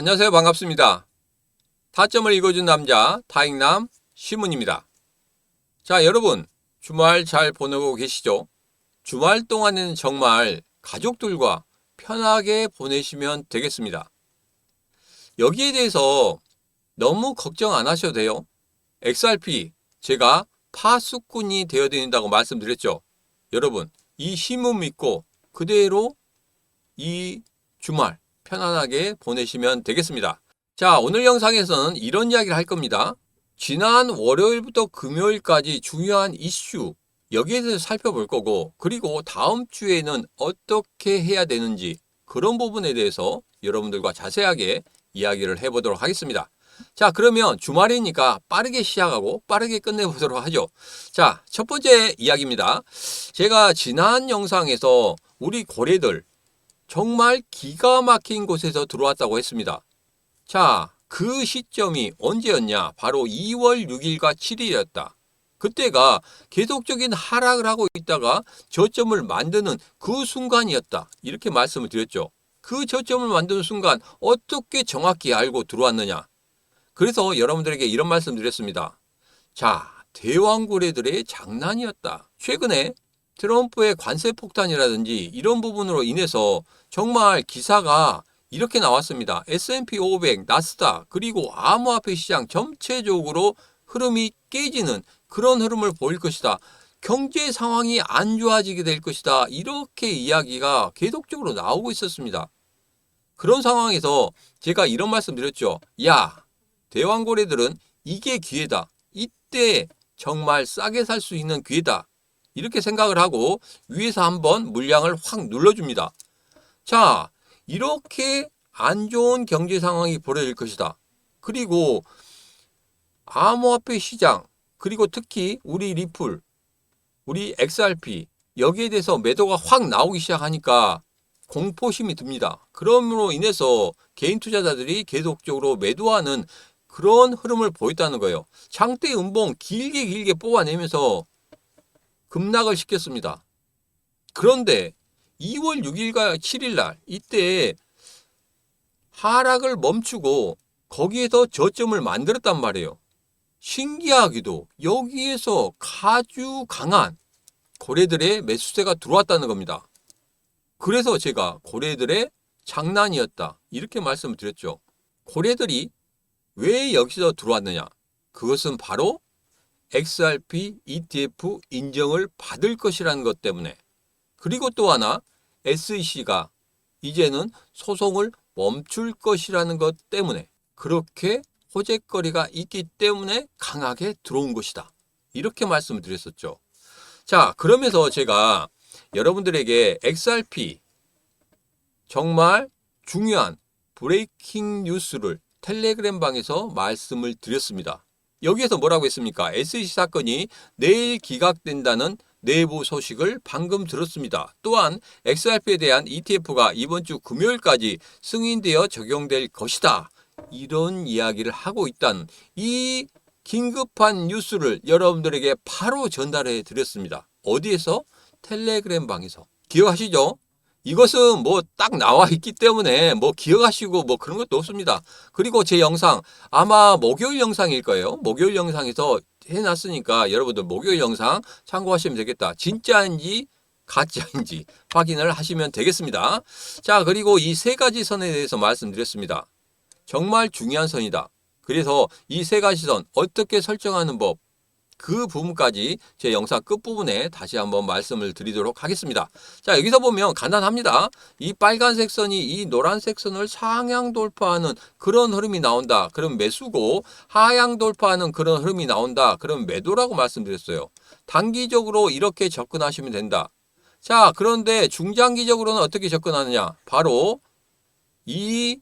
안녕하세요. 반갑습니다. 타점을 읽어준 남자 타익남 시문입니다. 자, 여러분 주말 잘 보내고 계시죠? 주말 동안에는 정말 가족들과 편하게 보내시면 되겠습니다. 여기에 대해서 너무 걱정 안 하셔도 돼요. XRP 제가 파수꾼이 되어야 된다고 말씀드렸죠. 여러분 이 시문 믿고 그대로 이 주말 편안하게 보내시면 되겠습니다. 자, 오늘 영상에서는 이런 이야기를 할 겁니다. 지난 월요일부터 금요일까지 중요한 이슈, 여기에 대해서 살펴볼 거고, 그리고 다음 주에는 어떻게 해야 되는지, 그런 부분에 대해서 여러분들과 자세하게 이야기를 해보도록 하겠습니다. 자, 그러면 주말이니까 빠르게 시작하고 빠르게 끝내보도록 하죠. 자, 첫 번째 이야기입니다. 제가 지난 영상에서 우리 고래들, 정말 기가 막힌 곳에서 들어왔다고 했습니다. 자, 그 시점이 언제였냐? 바로 2월 6일과 7일이었다. 그때가 계속적인 하락을 하고 있다가 저점을 만드는 그 순간이었다. 이렇게 말씀을 드렸죠. 그 저점을 만드는 순간 어떻게 정확히 알고 들어왔느냐? 그래서 여러분들에게 이런 말씀 드렸습니다. 자, 대왕고래들의 장난이었다. 최근에 트럼프의 관세 폭탄이라든지 이런 부분으로 인해서 정말 기사가 이렇게 나왔습니다. S&P 500, 나스닥, 그리고 암호화폐 시장 전체적으로 흐름이 깨지는 그런 흐름을 보일 것이다. 경제 상황이 안 좋아지게 될 것이다. 이렇게 이야기가 계속적으로 나오고 있었습니다. 그런 상황에서 제가 이런 말씀 드렸죠. 야, 대왕고래들은 이게 기회다. 이때 정말 싸게 살 수 있는 기회다. 이렇게 생각을 하고 위에서 한번 물량을 확 눌러줍니다. 자, 이렇게 안 좋은 경제 상황이 벌어질 것이다. 그리고 암호화폐 시장, 그리고 특히 우리 리플, 우리 XRP, 여기에 대해서 매도가 확 나오기 시작하니까 공포심이 듭니다. 그럼으로 인해서 개인 투자자들이 계속적으로 매도하는 그런 흐름을 보였다는 거예요. 장대 음봉 길게 길게 뽑아내면서 급락을 시켰습니다. 그런데 2월 6일과 7일 날 이때 하락을 멈추고 거기에서 저점을 만들었단 말이에요. 신기하기도 여기에서 아주 강한 고래들의 매수세가 들어왔다는 겁니다. 그래서 제가 고래들의 장난이었다. 이렇게 말씀을 드렸죠. 고래들이 왜 여기서 들어왔느냐? 그것은 바로 XRP ETF 인정을 받을 것이라는 것 때문에 그리고 또 하나 SEC가 이제는 소송을 멈출 것이라는 것 때문에 그렇게 호재거리가 있기 때문에 강하게 들어온 것이다. 이렇게 말씀을 드렸었죠. 자, 그러면서 제가 여러분들에게 XRP 정말 중요한 브레이킹 뉴스를 텔레그램 방에서 말씀을 드렸습니다. 여기에서 뭐라고 했습니까? SEC 사건이 내일 기각된다는 내부 소식을 방금 들었습니다. 또한 XRP에 대한 ETF가 이번 주 금요일까지 승인되어 적용될 것이다. 이런 이야기를 하고 있다는 이 긴급한 뉴스를 여러분들에게 바로 전달해 드렸습니다. 어디에서? 텔레그램 방에서. 기억하시죠? 이것은 뭐 딱 나와 있기 때문에 뭐 기억하시고 뭐 그런 것도 없습니다. 그리고 제 영상 아마 목요일 영상일 거예요. 목요일 영상에서 해놨으니까 여러분들 목요일 영상 참고하시면 되겠다. 진짜인지 가짜인지 확인을 하시면 되겠습니다. 자, 그리고 이 세 가지 선에 대해서 말씀드렸습니다. 정말 중요한 선이다. 그래서 이 세 가지 선 어떻게 설정하는 법, 그 부분까지 제 영상 끝부분에 다시 한번 말씀을 드리도록 하겠습니다. 자, 여기서 보면 간단합니다. 이 빨간색 선이 이 노란색 선을 상향 돌파하는 그런 흐름이 나온다. 그럼 매수고 하향 돌파하는 그런 흐름이 나온다. 그럼 매도라고 말씀드렸어요. 단기적으로 이렇게 접근하시면 된다. 자, 그런데 중장기적으로는 어떻게 접근하느냐? 바로 이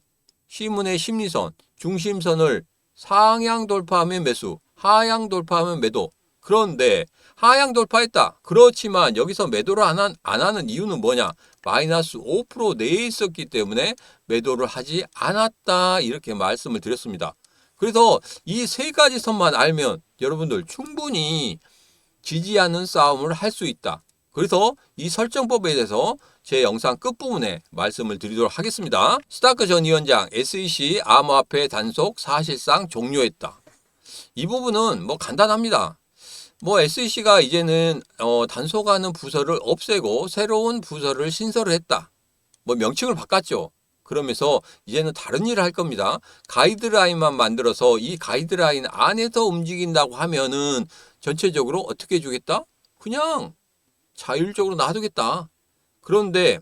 시문의 심리선, 중심선을 상향 돌파하면 매수, 하향 돌파하면 매도. 그런데 하향 돌파했다. 그렇지만 여기서 매도를 안, 한, 안 하는 이유는 뭐냐? 마이너스 5% 내에 있었기 때문에 매도를 하지 않았다. 이렇게 말씀을 드렸습니다. 그래서 이 세 가지 선만 알면 여러분들 충분히 지지하는 싸움을 할 수 있다. 그래서 이 설정법에 대해서 제 영상 끝부분에 말씀을 드리도록 하겠습니다. 스타크 전 위원장 SEC 암호화폐 단속 사실상 종료했다. 이 부분은 뭐 간단합니다. 뭐 SEC가 이제는 어, 단속하는 부서를 없애고 새로운 부서를 신설을 했다. 뭐 명칭을 바꿨죠. 그러면서 이제는 다른 일을 할 겁니다. 가이드라인만 만들어서 이 가이드라인 안에서 움직인다고 하면은 전체적으로 어떻게 해주겠다? 그냥 자율적으로 놔두겠다. 그런데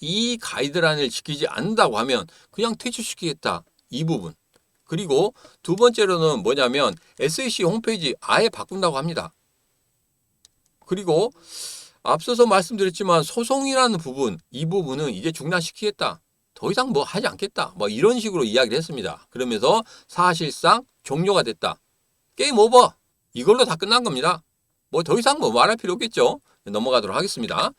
이 가이드라인을 지키지 않는다고 하면 그냥 퇴출시키겠다. 이 부분. 그리고 두 번째로는 뭐냐면 SEC 홈페이지 아예 바꾼다고 합니다. 그리고 앞서서 말씀드렸지만 소송이라는 부분, 이 부분은 이제 중단시키겠다. 더 이상 뭐 하지 않겠다. 뭐 이런 식으로 이야기를 했습니다. 그러면서 사실상 종료가 됐다. 게임 오버. 이걸로 다 끝난 겁니다. 뭐 더 이상 뭐 말할 필요 없겠죠. 넘어가도록 하겠습니다.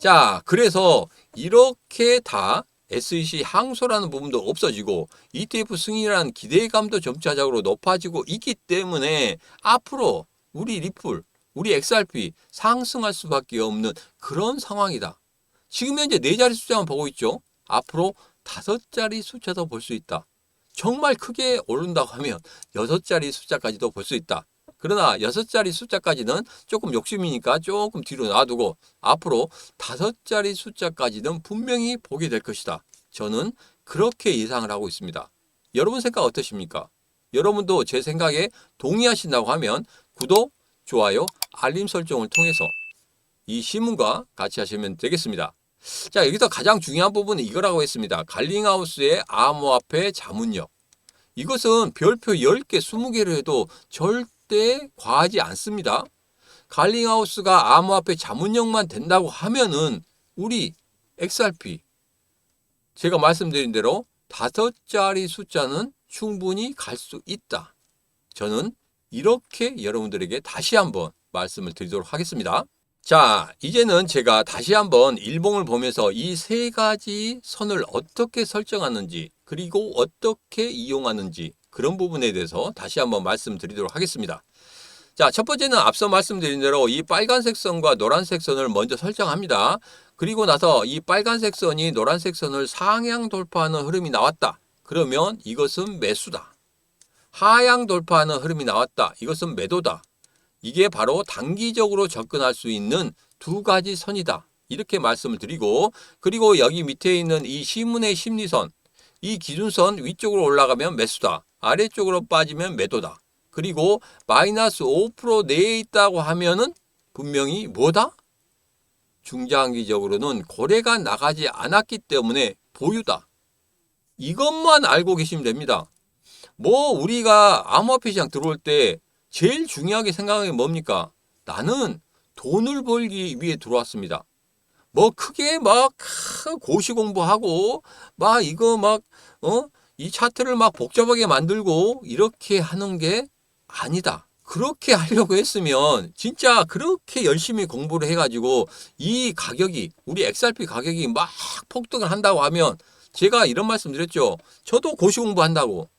자, 그래서 이렇게 다 SEC 항소라는 부분도 없어지고 ETF 승인이라는 기대감도 점차적으로 높아지고 있기 때문에 앞으로 우리 리플, 우리 XRP 상승할 수밖에 없는 그런 상황이다. 지금 현재 네 자리 숫자만 보고 있죠. 앞으로 다섯 자리 숫자도 볼 수 있다. 정말 크게 오른다고 하면 여섯 자리 숫자까지도 볼 수 있다. 그러나 여섯 자리 숫자까지는 조금 욕심이니까 조금 뒤로 놔두고 앞으로 다섯 자리 숫자까지는 분명히 보게 될 것이다. 저는 그렇게 예상을 하고 있습니다. 여러분 생각 어떠십니까? 여러분도 제 생각에 동의하신다고 하면 구독, 좋아요, 알림 설정을 통해서 이 신문과 같이 하시면 되겠습니다. 자, 여기서 가장 중요한 부분은 이거라고 했습니다. 갈링하우스의 암호화폐 자문력. 이것은 별표 10개, 20개를 해도 절대 과하지 않습니다. 갈링하우스가 암호화폐 자문력만 된다고 하면은 우리 XRP 제가 말씀드린 대로 다섯 자리 숫자는 충분히 갈 수 있다. 저는 이렇게 여러분들에게 다시 한번 말씀을 드리도록 하겠습니다. 자, 이제는 제가 다시 한번 일봉을 보면서 이 세 가지 선을 어떻게 설정하는지 그리고 어떻게 이용하는지 그런 부분에 대해서 다시 한번 말씀드리도록 하겠습니다. 자, 첫 번째는 앞서 말씀드린 대로 이 빨간색 선과 노란색 선을 먼저 설정합니다. 그리고 나서 이 빨간색 선이 노란색 선을 상향 돌파하는 흐름이 나왔다. 그러면 이것은 매수다. 하향 돌파하는 흐름이 나왔다. 이것은 매도다. 이게 바로 단기적으로 접근할 수 있는 두 가지 선이다. 이렇게 말씀을 드리고 그리고 여기 밑에 있는 이 시문의 심리선 이 기준선 위쪽으로 올라가면 매수다. 아래쪽으로 빠지면 매도다. 그리고 마이너스 5% 내에 있다고 하면은 분명히 뭐다? 중장기적으로는 거래가 나가지 않았기 때문에 보유다. 이것만 알고 계시면 됩니다. 뭐 우리가 암호화폐 시장 들어올 때 제일 중요하게 생각하는 게 뭡니까? 나는 돈을 벌기 위해 들어왔습니다. 뭐 크게 막 고시 공부하고 막 이거 막 어? 이 차트를 막 복잡하게 만들고 이렇게 하는 게 아니다. 그렇게 하려고 했으면 진짜 그렇게 열심히 공부를 해가지고 이 가격이 우리 XRP 가격이 막 폭등을 한다고 하면 제가 이런 말씀 드렸죠. 저도 고시 공부한다고.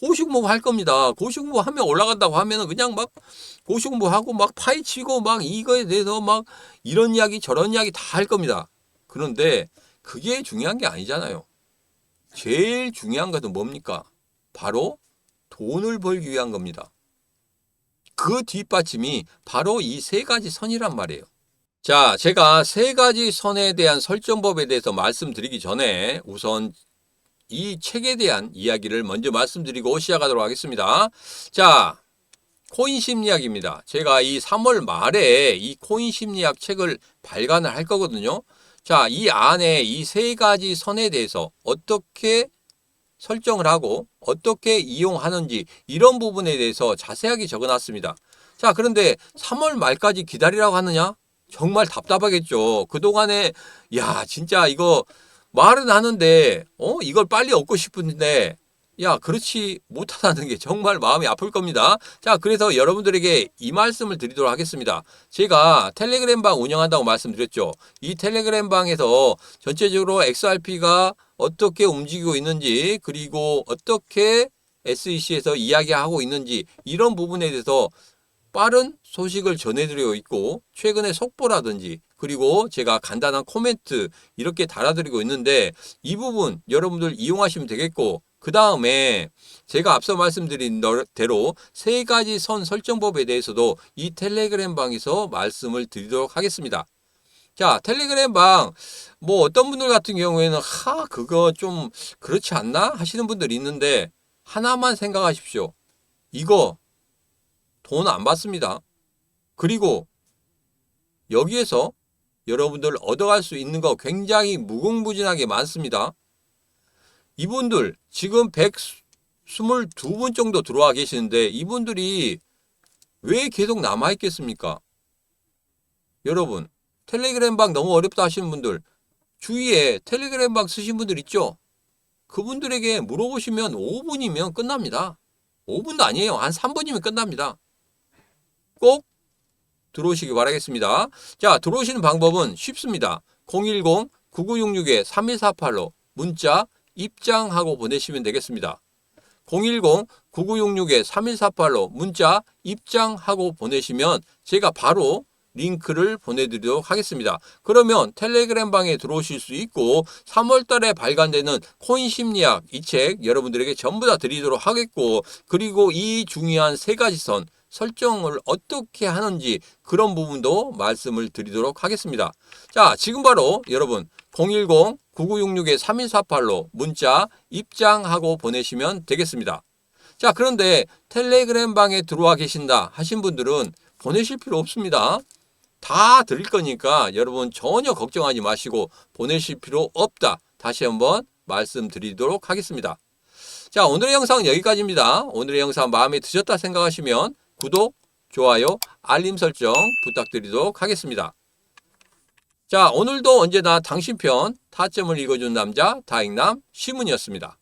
고시 공부 할 겁니다. 고시 공부 하면 올라간다고 하면은 그냥 막 고시 공부하고 막 파헤치고 막 이거에 대해서 막 이런 이야기 저런 이야기 다 할 겁니다. 그런데 그게 중요한 게 아니잖아요. 제일 중요한 것은 뭡니까? 바로 돈을 벌기 위한 겁니다. 그 뒷받침이 바로 이 세 가지 선이란 말이에요. 자, 제가 세 가지 선에 대한 설정법에 대해서 말씀드리기 전에 우선 이 책에 대한 이야기를 먼저 말씀드리고 시작하도록 하겠습니다. 자, 코인 심리학입니다. 제가 이 3월 말에 이 코인 심리학 책을 발간을 할 거거든요. 자, 이 안에 이 세 가지 선에 대해서 어떻게 설정을 하고 어떻게 이용하는지 이런 부분에 대해서 자세하게 적어 놨습니다. 자, 그런데 3월 말까지 기다리라고 하느냐? 정말 답답하겠죠. 그동안에 야, 진짜 이거 말은 하는데 어 이걸 빨리 얻고 싶은데 야 그렇지 못하다는 게 정말 마음이 아플 겁니다. 자 그래서 여러분들에게 이 말씀을 드리도록 하겠습니다. 제가 텔레그램 방 운영한다고 말씀드렸죠. 이 텔레그램 방에서 전체적으로 XRP가 어떻게 움직이고 있는지 그리고 어떻게 SEC에서 이야기하고 있는지 이런 부분에 대해서 빠른 소식을 전해드리고 있고 최근에 속보라든지 그리고 제가 간단한 코멘트 이렇게 달아드리고 있는데 이 부분 여러분들 이용하시면 되겠고 그 다음에 제가 앞서 말씀드린 너- 대로 세 가지 선 설정법에 대해서도 이 텔레그램 방에서 말씀을 드리도록 하겠습니다. 자, 텔레그램 방, 뭐 어떤 분들 같은 경우에는 하, 그거 좀 그렇지 않나? 하시는 분들이 있는데 하나만 생각하십시오. 이거 돈 안 받습니다. 그리고 여기에서 여러분들 얻어갈 수 있는 거 굉장히 무궁무진하게 많습니다. 이분들 지금 122분 정도 들어와 계시는데 이분들이 왜 계속 남아 있겠습니까? 여러분, 텔레그램 방 너무 어렵다 하시는 분들 주위에 텔레그램 방 쓰신 분들 있죠? 그분들에게 물어보시면 5분이면 끝납니다. 5분도 아니에요. 한 3분이면 끝납니다. 꼭 들어오시기 바라겠습니다. 자, 들어오시는 방법은 쉽습니다. 010-9966-3148로 문자 입장하고 보내시면 되겠습니다. 010-9966-3148로 문자 입장하고 보내시면 제가 바로 링크를 보내드리도록 하겠습니다. 그러면 텔레그램 방에 들어오실 수 있고 3월 달에 발간되는 코인 심리학 이 책 여러분들에게 전부 다 드리도록 하겠고 그리고 이 중요한 세 가지 선 설정을 어떻게 하는지 그런 부분도 말씀을 드리도록 하겠습니다. 자, 지금 바로 여러분 010-9966-3148로 문자 입장하고 보내시면 되겠습니다. 자, 그런데 텔레그램 방에 들어와 계신다 하신 분들은 보내실 필요 없습니다. 다 드릴 거니까 여러분 전혀 걱정하지 마시고 보내실 필요 없다. 다시 한번 말씀드리도록 하겠습니다. 자, 오늘의 영상은 여기까지입니다. 오늘의 영상 마음에 드셨다 생각하시면 구독, 좋아요, 알림 설정 부탁드리도록 하겠습니다. 자, 오늘도 언제나 당신 편 타점을 읽어준 남자 다익남 시문이었습니다.